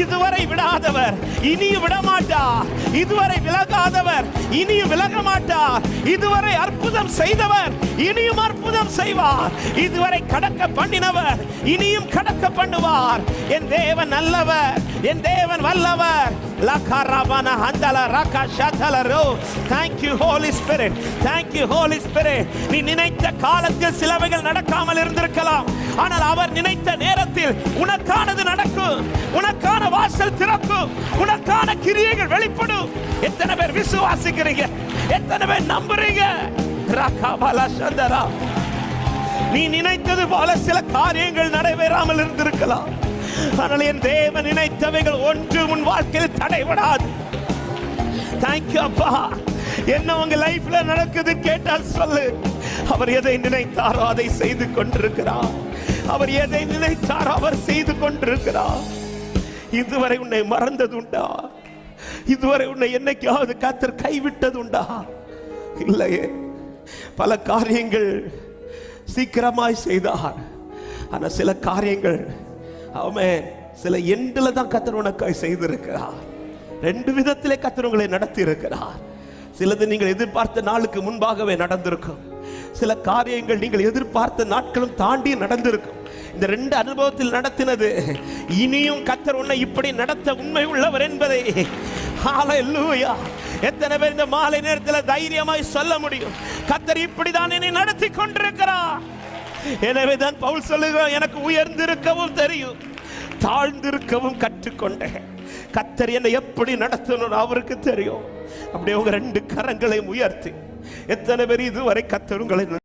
இதுவரை விடாதவர் இனியும் விடமாட்டார் இதுவரை விலகாதவர் இனியும் விலக மாட்டார் இதுவரை அற்புதம் செய்தவர் இனியும் அற்புதம் செய்வார். இதுவரை கடக்க பண்ணினவர் இனியும் கடக்க பண்ணுவார். என் தேவன் நல்லவர் என் தேவன் வல்லவர். லக்கரபன ஹந்தல ரக ஷதலரோ thank you holy spirit. Thank you holy spirit. நீ நினைத்த காலத்தில் சிலவைகள் நடக்காமல் இருந்திருக்கலாம். ஆனால் அவர் நினைத்த நேரத்தில் உனக்கான வாசல் திறக்கும் உனக்கான கிரியைகள் வெளிப்படும். எத்தனை பேர் விசுவாசிக்கிறீங்க? எத்தனை பேர் நம்புறீங்க? ரகபல சந்தரா. நீ நினைத்தது போல சில காரியங்கள் நடைபெறாமல் இருந்திருக்கலாம். ஆனால் என் தேவன் நினைத்தவைகள் ஒன்று உன் வாழ்க்கையில் தடைபடாது. தேங்க்யூ அப்பா. என்ன உங்க லைஃப்ல நடக்குது கேட்டால் சொல்லு. அவர் எதை நினைத்தாரோ அதை செய்து கொண்டிருக்கிறார். அவர் எதை நினைத்தாரோ அவர் செய்து கொண்டிருக்கிறார். இதுவரை உன்னை மறந்தது உண்டா இதுவரை உன்னை என்னைக்காவது காத்தர் கைவிட்டது உண்டா இல்லையே. பல காரியங்கள் சீக்கிரமாய் செய்தார். ஆனா சில காரியங்கள் அவன் சில எண்டில் தான் கத்தர் உனக்காய் செய்திருக்கிறார். ரெண்டு விதத்திலே கத்தர் உங்களை நடத்தி இருக்கிறார் சிலது நீங்கள் எதிர்பார்த்த நாளுக்கு முன்பாகவே நடந்திருக்கும். சில காரியங்கள் நீங்கள் எதிர்பார்த்த நாட்களும் தாண்டி நடந்திருக்கும். இந்த ரெண்டு அனுபவத்தில் நடத்தினது. இனியும் கத்தர் உன்னை இப்படி நடத்த உண்மை உள்ளவர் என்பதை. எத்தனை பேர் இந்த மாலை நேரத்தில் தைரியமாய் சொல்ல முடியும். கத்தர் இப்படிதான் என்னை நடத்தி கொண்டிருக்கிறார். எனவே தான் பவுல் சொல்லுகிறோம் எனக்கு உயர்ந்திருக்கவும் தெரியும் தாழ்ந்திருக்கவும் கற்றுக்கொண்டேன். கத்தர் என்னை எப்படி நடத்தணும் அவருக்கு தெரியும். அப்படியே உங்க ரெண்டு கரங்களை உயர்த்தி. எத்தனை பேர் இதுவரை கத்தர் உங்களை